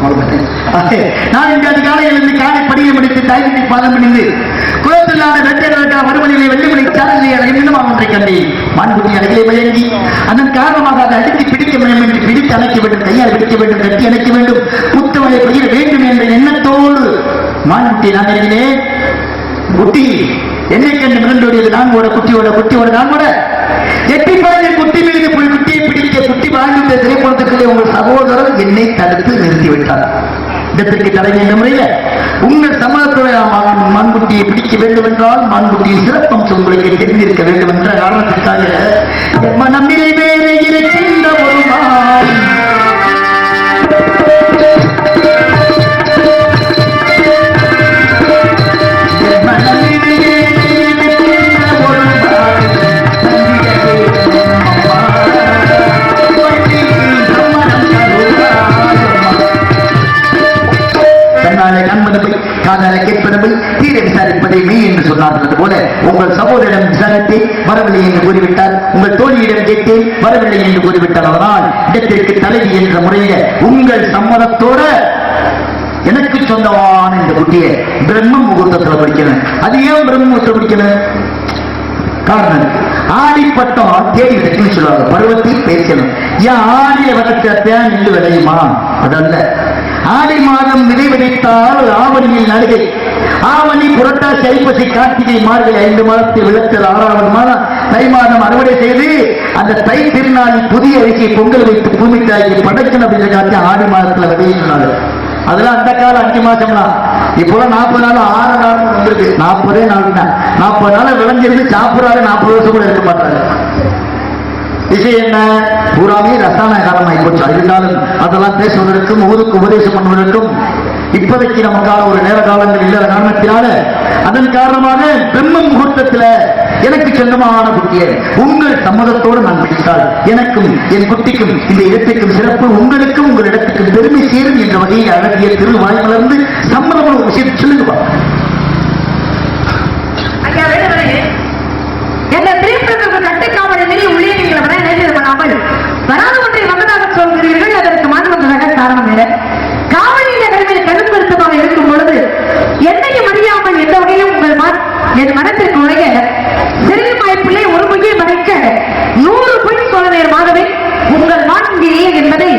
நான் இன்று அதிகாலையில் இருந்து காலை படியை முடித்து தாயத்தை பாதம் பிடிந்து குலத்தில்லாத வெற்றியாளர்கள் மறுமொழியிலே வெள்ளிமணி சாரலை இன்னும் ஒன்றை கண்டேன். மாண்புடி அழகிலே மயங்கி அதன் காரணமாக அதை அடித்து பிடிக்க வேண்டும் என்று பிடித்து அணைக்க வேண்டும் கையால் பிடிக்க வேண்டும் கட்டி அணைக்க வேண்டும். புத்தமலை பயிர வேண்டும் என்ற எண்ணத்தோடு மாண்புட்டி நான் இறங்கினேன் குட்டி என்னை கண்டு மிரண்டோடியது நான் ஓட குட்டியோட குட்டியோட நான் ஓட எட்டி பாய்ந்த குட்டி பிடிக்க குட்டி வாழ்ந்த திரைப்படத்துக்குள்ளே உங்கள் சகோதரர் என்னை தடுத்து நிறுத்திவிட்டார். இடத்திற்கு தலைமை என்ற முறையில் உங்கள் சமூகத்துறை மான்குட்டியை பிடிக்க வேண்டும் என்றால் மான்குட்டியின் சிறப்பம்சம் உங்களுக்கு தெரிந்திருக்க வேண்டும் என்ற காரணத்திற்காக என் உங்கள் சகோதரிடம் விசாரித்தேன் வரவில்லை என்று கூறிவிட்டார் உங்கள் தோழியிடம் கேட்டேன் வரவில்லை என்று கூறிவிட்டார் அதனால் இடத்திற்கு தலைவி என்ற முறையில உங்கள் சம்மதத்தோட எனக்கு சொந்தமான இந்த குட்டியை பிரம்ம முகூர்த்தத்துல படிக்கணும். அது ஏன் பிரம்ம முகூர்த்தம் படிக்கணும். காரணம் ஆடிப்பட்டம் பட்டம் தேடி வைக்கணும்னு சொல்லுவாங்க. பருவத்தில் பேசணும் ஏன் ஆடிய வளர்த்தேன் என்று விளையுமா? அதல்ல. ஆடி மாதம் விதை விதைத்தால் ஆவணியில் நடுகை. ஆவணி புரட்டாசி ஐப்பசி கார்த்திகை மார்கழி ஐந்து மாதத்தில் விளக்கல் ஆறாவது மாதம். தை மாதம் அறுவடை செய்து அந்த தை திருநாள் புதிய அரிசி பொங்கல் வைத்து பூமி தாய்க்கு படைக்கணும் அப்படின்னு காட்டி ஆடி மாதத்துல விதையினாலும் அதெல்லாம் அந்த காலம் அஞ்சு மாசம்லாம் இப்போலாம் நாற்பது நாள் ஆறு நாள் வந்திருக்கு. நாற்பதே நாள் தான். நாற்பது நாள் விளைஞ்சிருந்து சாப்பிடாத நாற்பது வருஷம் கூட இருக்க மாட்டாங்க விஷயம் என்ன? பூராமே ரசாயன காலமாகி போச்சு இருந்தாலும் அதெல்லாம் பேசுவதற்கும் ஊருக்கு உபதேசம் பண்ணுவதற்கும் இப்போதைக்கு நமக்கான ஒரு நேர காலங்கள் இல்லாத காரணத்தினால அதன் காரணமாக பிரம்ம முகூர்த்தத்துல எனக்கு சொந்தமான குட்டியை உங்கள் சம்மதத்தோடு நான் பிடித்தால் எனக்கும் என் குட்டிக்கும் இந்த இடத்திற்கும் சிறப்பு உங்களுக்கும் உங்கள் இடத்துக்கும் பெருமை சேரும் என்ற வகையில் அழகிய திருவாய் மலர்ந்து சம்மதமான ஒரு விஷயம் சொல்லுங்க என்ன திரைப்படத்திற்கு கட்டுக்காவலை மீறி உள்ளே நீங்கள் வர நேரில் பண்ணாமல் வராத ஒன்றை வந்ததாக சொல்கிறீர்கள் அதற்கு மாற்று காரணம் என்ன காவலின் நகரில் கருப்பருத்தமாக இருக்கும் பொழுது என்னையும் அறியாமல் எந்த வகையிலும் உங்கள் மன- நுழைய சிறிய வாய்ப்பிலே ஒரு பொய்யை மறைக்க நூறு பொய் சோழனையர் நேரமாகவே உங்கள் மாண்பு என்பதை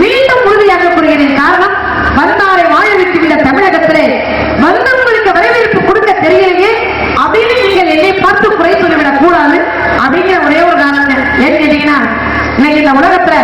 மீண்டும் உறுதியாக கூறுகிறேன். காரணம் வந்தாரை வாழ வைக்கும் தமிழகத்திலே வந்தவங்களுக்கு வரவேற்பு கொடுக்க தெரியலையே அப்படின்னு நீங்கள் என்னை பார்த்து குறை சொல்லிவிடக் கூடாது அப்படிங்கிற ஒரே ஒரு காரணம். ஏன்னு கேட்டீங்கன்னா இன்னைக்கு இந்த உலகத்துல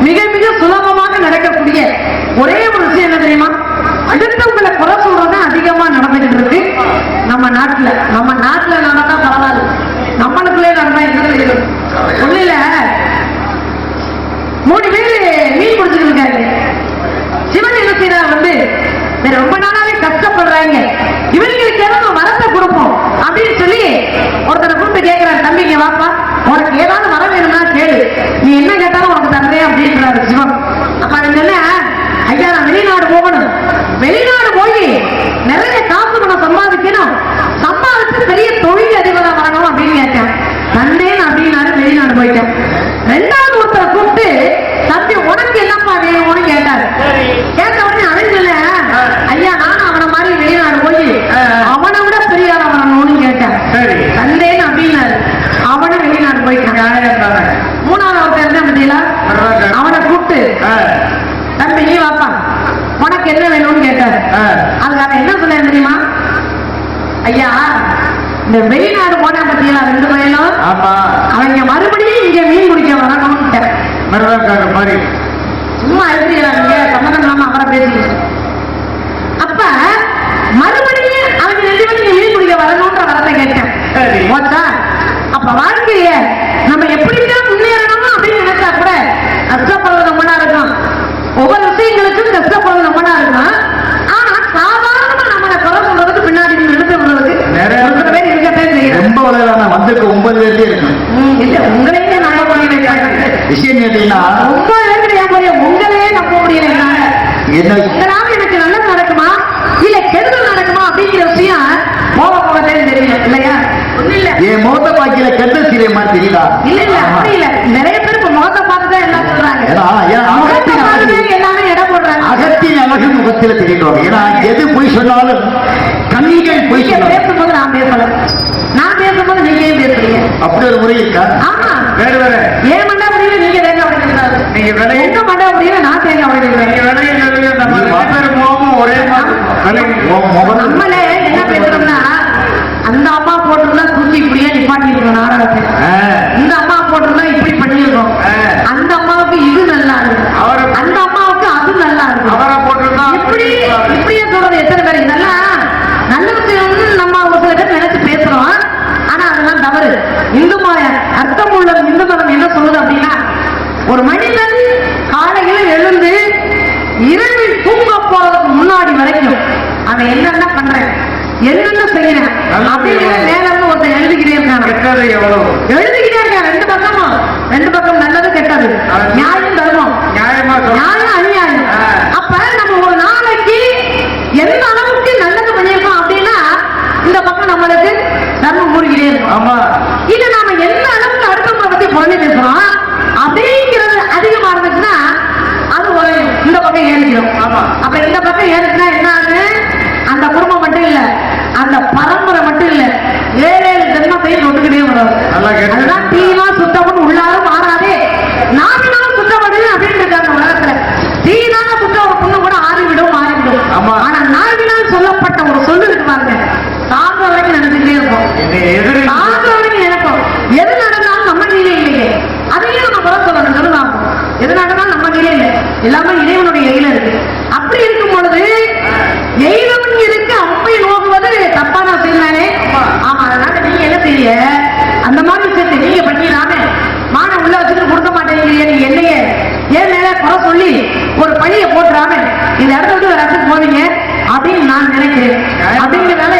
மிக மிக சுலபமாக நடக்கக்கூடிய ஒரே ஒரு விஷயம் என்ன தெரியுமா? அடுத்தவங்களை குறை சொல்றது அதிகமா நடந்துகிட்டு இருக்கு நம்ம நாட்டுல நம்ம நாட்டுல நடந்தா பரவாயில்ல. நம்மளுக்குள்ளே நடந்தா என்ன தெரியும் மூணு பேர் மீன் பிடிச்சிட்டு இருக்காரு சிவன் என்ன வந்து ரொம்ப நாளாவே கஷ்டப்படுறாங்க. இவங்களுக்கு ஏதாவது வரத்தை கொடுப்போம். அப்படின்னு சொல்லி ஒருத்தரை கூப்பிட்டு கேட்கிறாரு தம்பிங்க வாப்பா. உனக்கு ஏதாவது வர வேணும்னா கேளு. நீ என்ன கேட்டாலும் உனக்கு தந்தே அப்படின்றாரு சிவன். அப்ப அவன் சொன்ன ஐயா நான் வெளிநாடு போகணும் வெளிநாடு போய் நிறைய காசு பணம் சம்பாதிக்கணும். சம்பாதிச்சு பெரிய தொழில் அதிபரா வரணும் அப்படின்னு கேட்டேன். தந்தேன் அப்படின்னாரு வெளிநாடு போயிட்டேன். ரெண்டாவது ஒருத்தரை கூப்பிட்டு தம்பி உனக்கு என்னப்பா வேணும்னு கேட்டாரு. கேட்ட உடனே அவன் சொல்ல ஐயா நானும் அவனை மாதிரி வெளிநாடு போய் அவனை விட பெரிய ஆளா வரணும்னு கேட்டேன். தந்தேன் அப்படின்னாரு. அவனும் வெளிநாடு போயிட்டான். மூணாவது ஒருத்தர் என்ன பத்தியா அவனை கூப்பிட்டு தம்பி நீ வாப்பா. உனக்கு என்ன வேணும்னு கேட்டாரு. அதுக்கு அவன் என்ன சொன்ன தெரியுமா? ஐயா இந்த வெளிநாடு போனா பத்தியா ரெண்டு பையனும் ஆமா. அவங்க மறுபடியும் இங்க மீன் வரணும்னு மருதாக்கார மாதிரி. சும்மா இருக்கிறாங்க சம்மதம் இல்லாம அவரை பேசிக்கிட்டு அப்ப மறுபடியும் அவங்க ரெண்டு பேரும் மீன் பிடிக்க வரணும்ன்ற வரத்தை கேட்டேன். சரி. போச்சா அப்ப வாழ்க்கைய நம்ம எப்படிதான் முன்னேறணும் அப்படின்னு நினைச்சா கூட கஷ்டப்படுறது நாள் இருக்கும் ஒவ்வொரு விஷயங்களுக்கும் மாட்டேன் அப்படின்னு நான் தெரியும் அவங்களுக்கு நம்மளே வரைக்கும் அவன் என்னென்ன பண்றேன் என்னென்ன செய்யறேன் அப்படிங்கிற மேல இருந்து ஒருத்தன் எழுதிக்கிட்டே இருக்கான். ரெண்டு பக்கமும். ரெண்டு பக்கம் நல்லது கெட்டது. நியாயம் தர்மம் நியாயமா நியாயம் அநியாயம். அப்ப நம்ம ஒரு நாளைக்கு எந்த அளவுக்கு நல்லது பண்ணியிருக்கோம் அப்படின்னா இந்த பக்கம் நம்மளுக்கு தர்மம் மூழ்கிட்டே இருக்கும் இது நாம எந்த அளவுக்கு அடுத்தவங்களை பத்தி குழந்தை பேசுறோம்? அதுதான் தீனா சுத்தமும் உள்ளாலும் மாறாதே. நாவினாலும் சுத்தப்படு அப்படின்னு இருக்காங்க உலகத்துல. தீனால சுத்தம் பொண்ணு கூட ஆறிவிடும் மாறிவிடும். ஆனா நாவினால் சொல்லப்பட்ட ஒரு சொல்லு இருக்கு பாருங்க சாக வரைக்கும் நடந்துட்டே இருக்கும் சாக வரைக்கும் நினைப்போம். எது நடந்தாலும் நம்ம கீழே இல்லையே. அதையும் நம்ம குறை சொல்லணும் சொல்லுவாங்க எது நடந்தாலும் நம்ம கீழே இல்லை. எல்லாமே இறைவனுடைய எயில இருக்கு. அப்படி இருக்கும் பொழுது எயிலவன் இருக்கு அப்படி நோக்குவது? தப்பான செய்யலானே ஆமா அதனால நீங்க என்ன செய்ய? வழியை போட்டுறாம இந்த இடத்த வந்து ஒரு இடத்துக்கு போறீங்க அப்படின்னு நான் நினைக்கிறேன். அப்படிங்கிறதால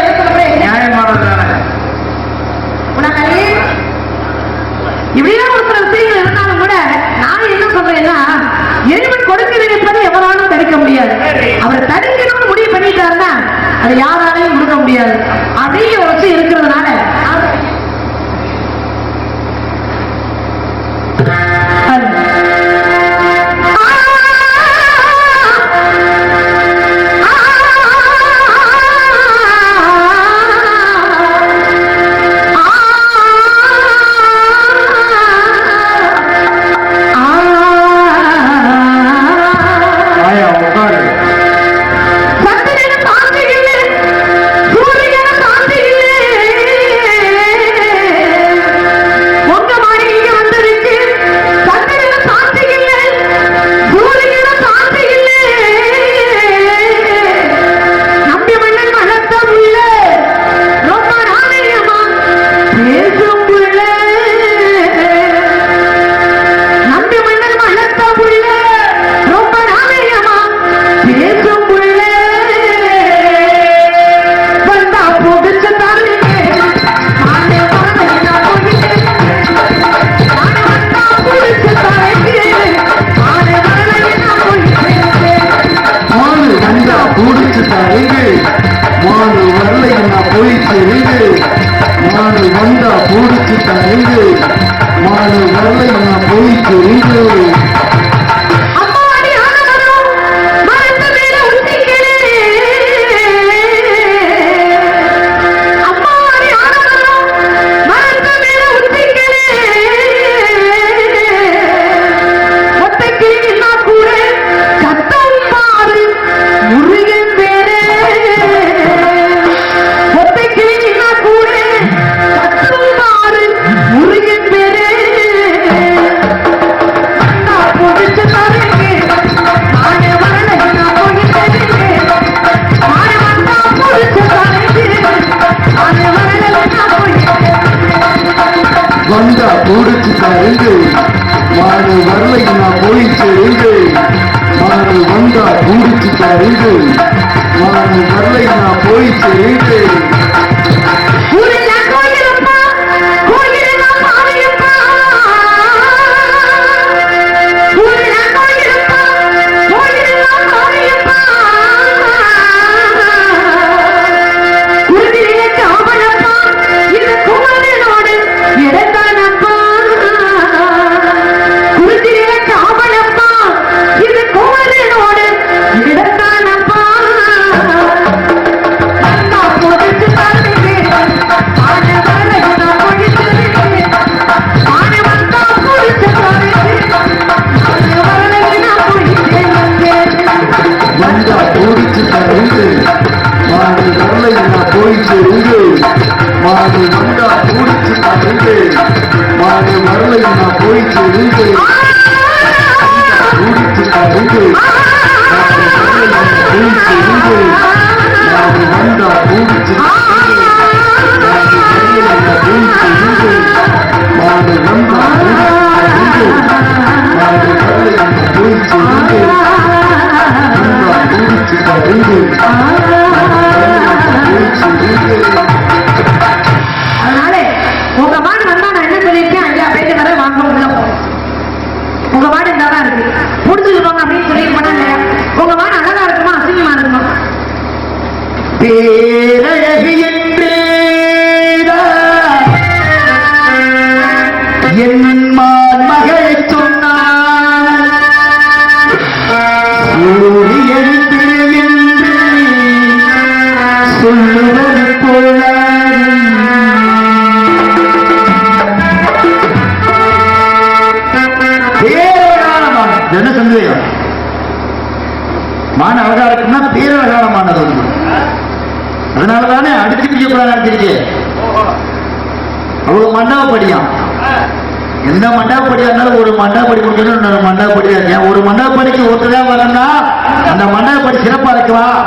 நியாயமானதான இப்படியே ஒரு சில விஷயங்கள் இருந்தா பொய்க்கு மண்டாப்படி முடிக்கணும் இன்னொரு மண்டாப்படி ஏன் ஒரு மண்டாப்படிக்கு ஒருத்ததான் வரணும்னா அந்த மண்டாப்படி சிறப்பா இருக்கலாம்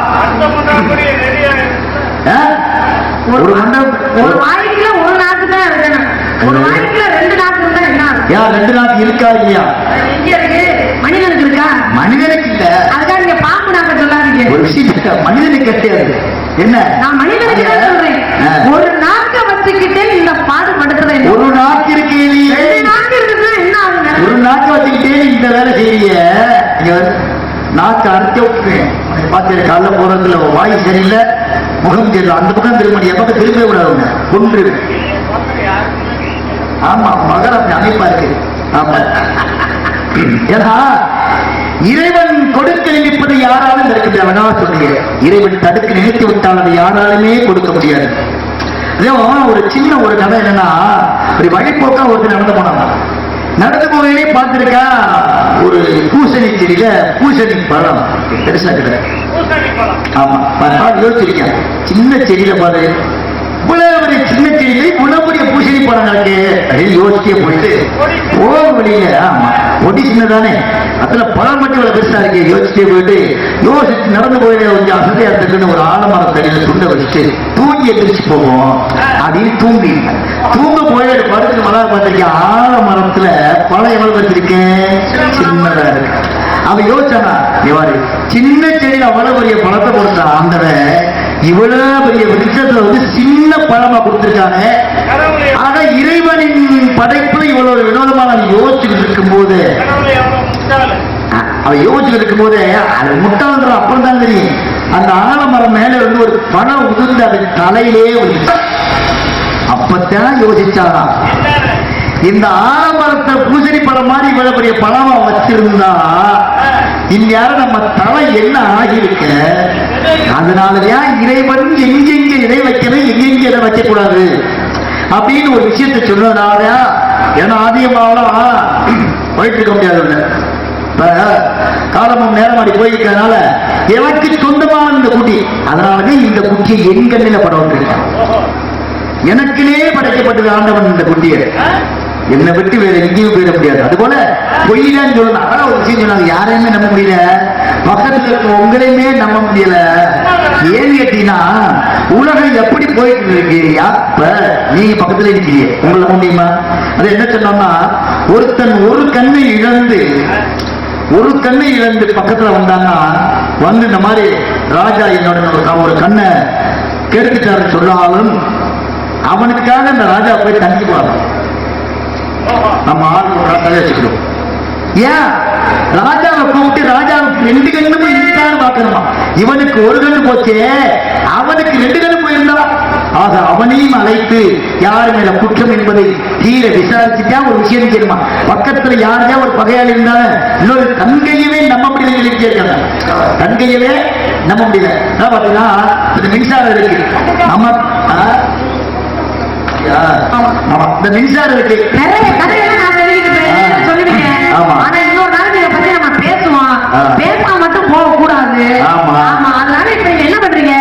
ஆ? ஒரு மண்டா ஒரு வாய்க்குல ஒரு நாக்கு தான் இருக்கணும். ஒரு வாய்க்குல ரெண்டு நாக்கு இருந்தா என்ன? ஏன் ரெண்டு நாள் இருக்கா இல்லையா? இருக்கு. மனிதனுக்கு இருக்கா? மனிதனுக்கு இல்ல. அதுக்காக நீங்க பாம்பு நாக்க சொல்லாதீங்க. ஒரு விஷயம் இருக்கா? மனிதனுக்கு கிடையாது என்ன? நான் மனிதனுக்கு தான் சொல்றேன். ஒரு நாக்க வச்சுக்கிட்டே இந்த பாடுபடுத்துறேன்? ஒரு நாக்கு இருக்கு இல்லையே ரெண்டு நாக்கு இருக்குன்னா என்ன ஆகுங்க ஒரு நாக்கு வச்சுக்கிட்டே நீ இந்த வேலை செய்ய நாக்கு அறுக்க பார்த்து காலைல போறதுல வாய் சரியில்லை. முகம் தெரியல அந்த பக்கம் திரும்ப நீ எப்ப திரும்ப விடாதுங்க கொன்று. ஆமா மகன் அப்படி அமைப்பா இருக்கு. ஆமா. ஏன்னா இறைவன் கொடுக்க நினைப்பது யாராலும் தடுக்க முடியாது. சொல்லுகிறேன். இறைவன் தடுக்க நினைத்து விட்டால் அதை யாராலுமே கொடுக்க முடியாது. அதே ஒரு சின்ன ஒரு கதை என்னன்னா ஒரு வழிபோக்கா ஒருத்தர் நடந்து போனாங்க நடந்து போகையிலே பார்த்திருக்கா? ஒரு பூசணி செடியில பூசணி பழம். பெருசா இருக்கிற ஆமா யோசிச்சிருக்கேன். சின்ன செடியில பாரு. இவ்வளவு பெரிய சின்ன செடியில இவ்வளவு பெரிய பூசணி பழம் கிடக்கு அப்படின்னு யோசிச்சே போயிட்டு போக வழியில ஆமா பொடி சின்னதானே. அதுல பழம் மட்டும் இவ்வளவு பெருசா இருக்கு யோசிச்சே போயிட்டு யோசிச்சு நடந்து போயிட கொஞ்சம் அசதியா இருக்குன்னு ஒரு ஆலமரம் தடியில துண்டை வச்சுட்டு தூங்கி எந்திரிச்சு போவோம். அப்படின்னு தூங்கி தூங்க போய் படுத்து மலர் பார்த்திருக்கேன். ஆலமரத்துல பழம் எவ்வளவு வச்சிருக்கேன் சின்னதா இருக்கு. அவன் யோசிச்சானா இவாரு சின்ன செடியில அவ்வளவு பெரிய பழத்தை கொடுத்த ஆண்டவன் இவ்வளவு பெரிய விருட்சத்துல வந்து சின்ன பழமா கொடுத்திருக்காங்க ஆனா இறைவனின் படைப்புல இவ்வளவு வினோதமான யோசிச்சுட்டு இருக்கும் போது அவன் யோசிச்சுட்டு இருக்கும் போது அது முட்டாள்ன்ற அப்புறம் தான் தெரியும். அந்த ஆலமரம் மேல இருந்து ஒரு பழம் உதிர்ந்து அது தலையிலே விழுந்துச்சு. அப்பத்தான் யோசிச்சாராம் இந்த ஆலமரத்தை பூசணி பழம் மாதிரி இவ்வளவு பெரிய பழமா வச்சிருந்தா இந்நேரம் நம்ம தலை என்ன ஆகியிருக்க? அதனாலதான் இறைவன் எங்கெங்க இதை வைக்கணும் எங்கெங்க இதை வைக்கக்கூடாது? அப்படின்னு ஒரு விஷயத்த சொன்னதுனால ஏன்னா அதிகமாவெல்லாம் போயிட்டு இருக்க முடியாது இப்ப காலமும் நேரம் அடி போயிருக்கிறதுனால எனக்கு சொந்தமான இந்த குட்டி. அதனாலதான் இந்த குட்டியை என் கண்ணில படம் வந்திருக்கேன் எனக்கிலே படைக்கப்பட்டது ஆண்டவன் இந்த குட்டியை. என்னை விட்டு வேற எங்கேயும் போயிட முடியாது. அதுபோல பொய்யிலான்னு சொல்லணும் அதான் ஒரு விஷயம் சொன்னாங்க யாரையுமே நம்ப முடியல. பக்கத்துல இருக்க உங்களையுமே நம்ப முடியல. ஏன்னு கேட்டீங்கன்னா உலகம் எப்படி போயிட்டு இருக்கு? யா- இப்ப நீங்க பக்கத்துல இருக்கீங்க உங்களை முடியுமா? அது என்ன சொன்னோம்னா ஒருத்தன் ஒரு கண்ணை இழந்து ஒரு கண்ணை இழந்து பக்கத்துல வந்தான்னா வந்து இந்த மாதிரி ராஜா என்னோட ஒரு- கண்ணை கெடுத்துட்டாரு சொன்னாலும் அவனுக்காக அந்த ராஜா போய் தங்கி போறான் நம்ம ஆள் ராஜாவே வச்சுக்கிறோம் ஏன்? ராஜாவை கூப்பிட்டு ராஜாவுக்கு ரெண்டு கண்ணும் இருக்கான்னு பார்க்கணுமா? இவனுக்கு ஒரு கண்ணு போச்சே. அவனுக்கு ரெண்டு கண்ணு போயிருந்தா. ஆக அவனையும் அழைத்து யார் மேல குற்றம் என்பதை தீர விசாரிச்சுட்டா ஒரு விஷயம் தெரியுமா? பக்கத்துல யாரையா ஒரு பகையாளி இருந்தாலும் இன்னொரு கண்கையவே நம்ப முடியல இருக்கிறாங்க இருக்காங்க. நம்ம நம்ப முடியல பாத்தீங்கன்னா இந்த மின்சாரம் இருக்கு. நம்ம ஆமா இந்த மின்சாரம் இருக்கு நிறைய கதையெல்லாம் நான் சொல்லிக்கிட்டு போயிருக்கேன், சொல்லிருக்கேன். ஆமா. ஆனா இன்னொரு நாள் இதை பத்தி நம்ம பேசுவோம். பேசினா மட்டும் போகக்கூடாது. ஆமா. ஆமா, அதனால இப்ப என்ன பண்றீங்க?